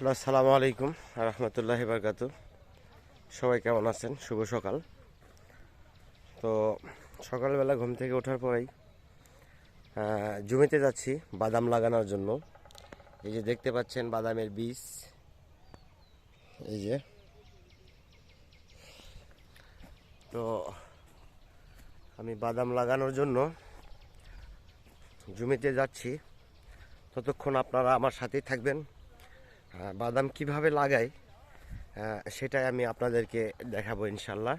Hello, আসসালামু আলাইকুম রহমতুল্লাহ বারকাতু সবাই কেমন আছেন? শুভ সকাল। তো সকালবেলা ঘুম থেকে ওঠার পরেই জমিতে যাচ্ছি বাদাম লাগানোর জন্য। এই যে দেখতে পাচ্ছেন বাদামের বীজ। এই যে। তো আমি বাদাম লাগানোর জন্য জমিতে যাচ্ছি। ততক্ষণ আপনারা আমার সাথেই থাকবেন। বাদাম কীভাবে লাগাই সেটাই আমি আপনাদেরকে দেখাবো ইনশাল্লাহ।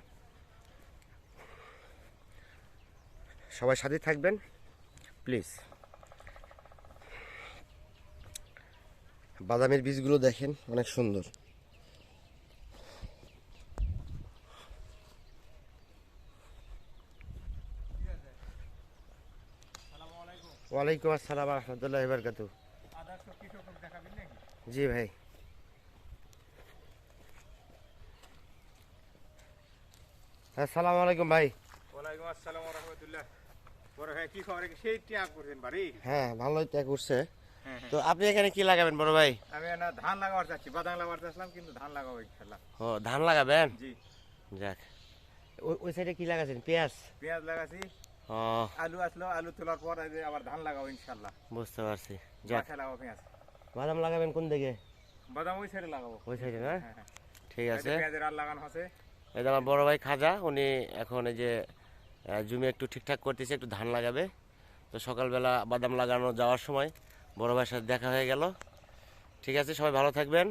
সবাই সাথে থাকবেন, প্লিজ। বাদামের বীজগুলো দেখেন, অনেক সুন্দর। ওয়ালাইকুম আসসালাম রহমতুল্লাহ বরকাতু জি ভাই। আসসালামু আলাইকুম ভাই। ওয়ালাইকুম আসসালাম ওয়া রাহমাতুল্লাহ। বড় ভাই কি খবর? সেই টিয়া করছেন বাড়ি? হ্যাঁ ভালোই ত্যাগ করছে। হ্যাঁ, হ্যাঁ। তো আপনি এখানে কি লাগাবেন বড় ভাই? আমি না ধান লাগাবার চাচ্ছি বাদাম লাগাবার চাচ্ছিলাম কিন্তু ধান লাগাবো ইনশাল্লাহ ও ধান লাগাবেন? জি। যাক। ওই- ওই সাইডে কি লাগাছেন? পেঁয়াজ? পেঁয়াজ লাগাছি। আলু আসলো আলু তোলার পর আবার ধান লাগাবো ইনশাল্লাহ বুঝতে পারছি। যাক। লাগাবো পেঁয়াজ। বাদাম লাগাবেন কোন দিকে? বাদাম ওই সাইডে লাগাবো। ওই সাইডে না? হ্যাঁ, হ্যাঁ। ঠিক এই যে আছে পেঁয়াজের আর লাগানো আছে। এই আমার বড় ভাই খাজা উনি এখন এই যে জমি একটু ঠিকঠাক করতেছে একটু ধান লাগাবে। তো সকালবেলা বাদাম লাগানো যাওয়ার সময় বড় ভাইয়ের সাথে দেখা হয়ে গেল। ঠিক আছে সবাই ভালো থাকবেন।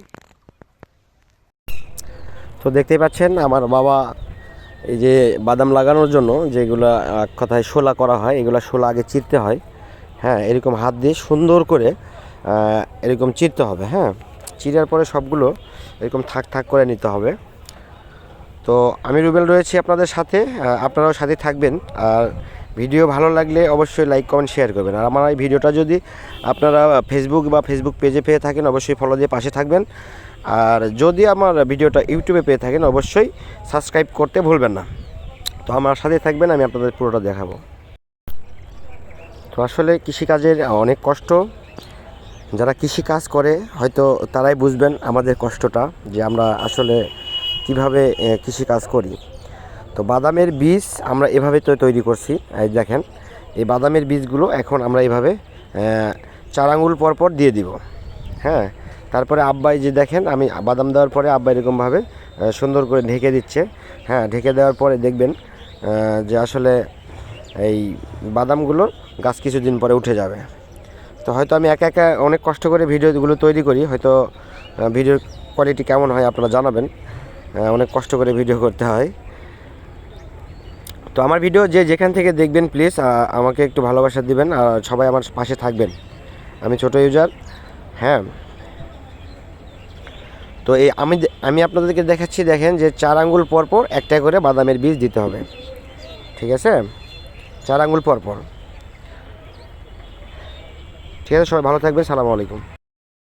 তো দেখতেই পাচ্ছেন আমার বাবা এই যে বাদাম লাগানোর জন্য যেগুলো এক কথায় শোলা করা হয় এগুলো শোলা আগে চিরতে হয়। হ্যাঁ এরকম হাত দিয়ে সুন্দর করে এরকম চিরতে হবে হ্যাঁ? চিরার পরে সবগুলো এরকম থাক থাক করে নিতে হবে। তো আমি রুবেল রয়েছি আপনাদের সাথে আপনারাও সাথে থাকবেন। আর ভিডিও ভালো লাগলে অবশ্যই লাইক, কমেন্ট, শেয়ার করবেন। আর আমার এই ভিডিওটা যদি আপনারা ফেসবুক বা ফেসবুক পেজে পেয়ে থাকেন, অবশ্যই ফলো দিয়ে পাশে থাকবেন। আর যদি আমার ভিডিওটা ইউটিউবে পেয়ে থাকেন, অবশ্যই সাবস্ক্রাইব করতে ভুলবেন না। তো আমার সাথে থাকবেন, আমি আপনাদের পুরোটা দেখাবো। তো আসলে কৃষিকাজের অনেক কষ্ট যারা কৃষি কাজ করে হয়তো তারাই বুঝবেন আমাদের কষ্টটা যে আমরা আসলে কীভাবে কৃষি কাজ করি। তো বাদামের বীজ আমরা এভাবে তো তৈরি করছি এই দেখেন। এই বাদামের বীজগুলো এখন আমরা এভাবে আহ, চার আঙুল পর পর দিয়ে দিব। হ্যাঁ? তারপরে আব্বাই যে দেখেন আমি বাদাম দেওয়ার পরে আব্বা এরকমভাবে সুন্দর করে ঢেকে দিচ্ছে। হ্যাঁ ঢেকে দেওয়ার পরে দেখবেন যে আসলে এই বাদামগুলো গাছ কিছুদিন পরে উঠে যাবে। তো হয়তো আমি একা একা অনেক কষ্ট করে ভিডিওগুলো তৈরি করি হয়তো আহ, ভিডিওর কোয়ালিটি কেমন হয় আপনারা জানাবেন। অনেক কষ্ট করে ভিডিও করতে হয়। তো আমার ভিডিও যে যেখান থেকে দেখবেন প্লিজ আমাকে একটু ভালোবাসা দিবেন আর সবাই আমার পাশে থাকবেন। আমি ছোট ইউজার হ্যাঁ। তো এই আমি আমি আপনাদেরকে দেখাচ্ছি দেখেন যে চার আঙ্গুল পরপর পর একটা করে বাদামের বীজ দিতে হবে। ঠিক আছে? চার আঙ্গুল পর পর ঠিক আছে সবাই ভালো থাকবেন সালামু আলাইকুম।